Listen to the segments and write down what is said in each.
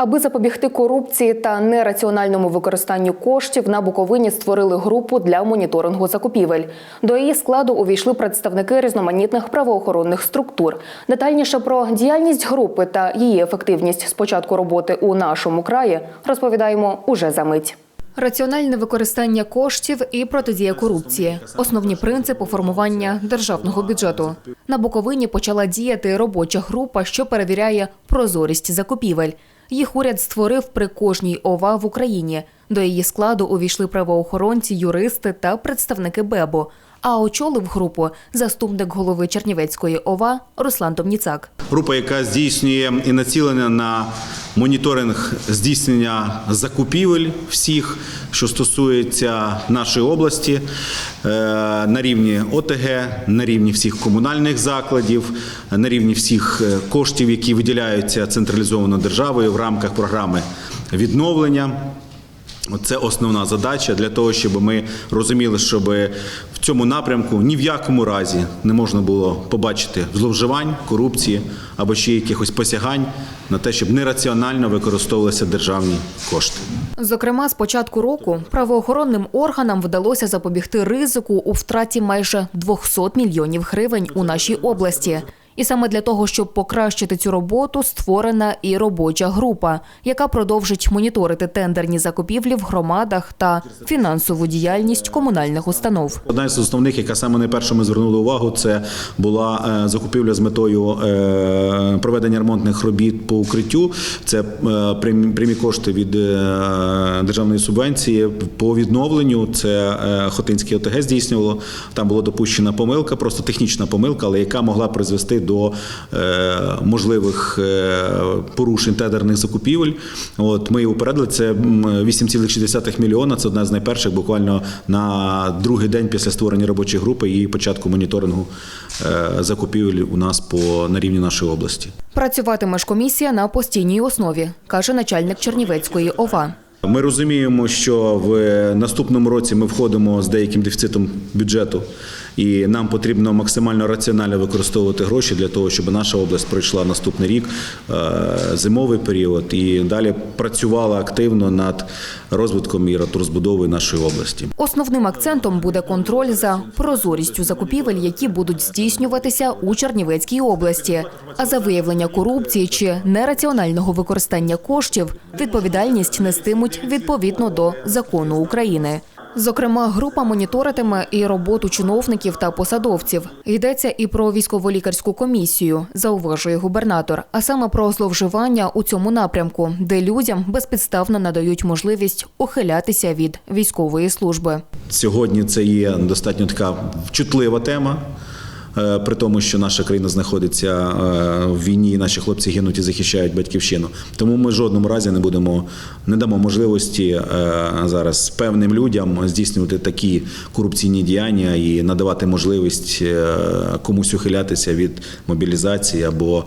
Аби запобігти корупції та нераціональному використанню коштів, на Буковині створили групу для моніторингу закупівель. До її складу увійшли представники різноманітних правоохоронних структур. Детальніше про діяльність групи та її ефективність з початку роботи у нашому краї розповідаємо уже за мить. Раціональне використання коштів і протидія корупції основні принципи формування державного бюджету. На Буковині почала діяти робоча група, що перевіряє прозорість закупівель. Їх уряд створив при кожній ОВА в Україні. До її складу увійшли правоохоронці, юристи та представники БЕБу. А очолив групу заступник голови Чернівецької ОВА Руслан Томніцак. Група, яка здійснює і націлена на моніторинг здійснення закупівель всіх, що стосується нашої області е, на рівні ОТГ, на рівні всіх комунальних закладів, на рівні всіх е, коштів, які виділяються централізовано державою в рамках програми відновлення. Це основна задача для того, щоб ми розуміли, щоб в цьому напрямку ні в якому разі не можна було побачити зловживань, корупції або ще якихось посягань на те, щоб нераціонально використовувалися державні кошти. Зокрема, з початку року правоохоронним органам вдалося запобігти ризику у втраті майже 200 мільйонів гривень у нашій області. І саме для того, щоб покращити цю роботу, створена і робоча група, яка продовжить моніторити тендерні закупівлі в громадах та фінансову діяльність комунальних установ. Одна з основних, яка саме найперше ми звернули увагу, це була е, закупівля з метою е, проведення ремонтних робіт по укриттю. Це е, прямі кошти від державної субвенції по відновленню. Це Хотинське ОТГ здійснювало. Там була допущена помилка, просто технічна помилка, але яка могла призвести до е, можливих е, порушень тендерних закупівель. От ми її упередили. Це 8,6 мільйона. Це одна з найперших, буквально на другий день після створення робочої групи і початку моніторингу е, закупівель у нас по на рівні нашої області. Працюватиме ж комісія на постійній основі, каже начальник Чернівецької ОВА. Ми розуміємо, що в наступному році ми входимо з деяким дефіцитом бюджету, і нам потрібно максимально раціонально використовувати гроші для того, щоб наша область пройшла наступний рік е, зимовий період і далі працювала активно над розвитком і розбудовою нашої області. Основним акцентом буде контроль за прозорістю закупівель, які будуть здійснюватися у Чернівецькій області. А за виявлення корупції чи нераціонального використання коштів відповідальність нестимуть відповідно до закону України. Зокрема, група моніторитиме і роботу чиновників та посадовців. Йдеться і про військово-лікарську комісію, зауважує губернатор, а саме про зловживання у цьому напрямку, де людям безпідставно надають можливість ухилятися від військової служби. Сьогодні це є достатньо така чутлива тема. Е, При тому, що наша країна знаходиться е, в війні, і наші хлопці гинуть і захищають батьківщину. Тому ми в жодному разі не будемо не дамо можливості е, зараз певним людям здійснювати такі корупційні діяння і надавати можливість комусь ухилятися від мобілізації або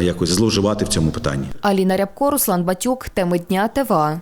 якось зловживати в цьому питанні. Аліна Рябко, Руслан Батюк, теми дня ТВА.